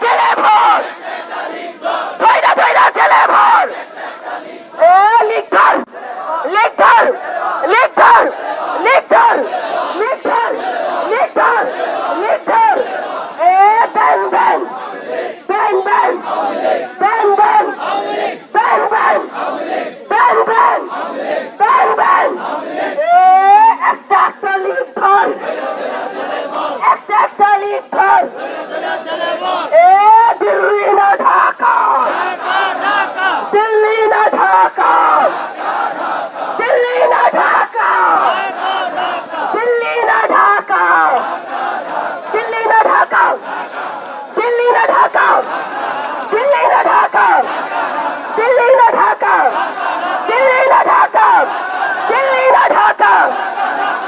ছেলে ভর ধৈরা ধৈরা ছেলে ভর এ লিখর লিখর লিখর লিখর লিখর লিখর লিখর এ ব্যাং ব্যাং ব্যাং ব্যাং ব্যাং ব্যাং ব্যাং ব্যাং ব্যাং ব্যাং ব্যাং ব্যাং এ একটা একটা লিখর একটা একটা লিখর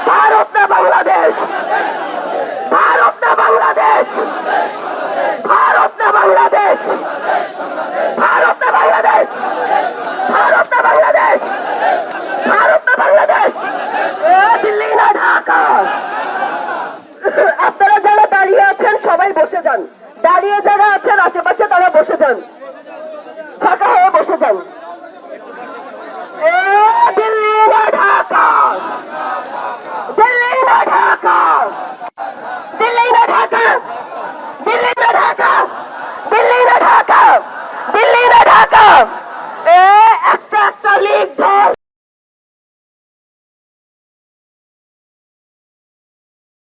ভারত না বাংলাদেশ? ভারত না বাংলাদেশ? ভারত না বাংলাদেশ? ভারত না বাংলাদেশ? ভারত না বাংলাদেশ? ভারত না বাংলাদেশ? দিল্লি না ঢাকা? আপনারা যারা দাঁড়িয়ে আছেন, সবাই বসে যান। দাঁড়িয়ে যারা కాక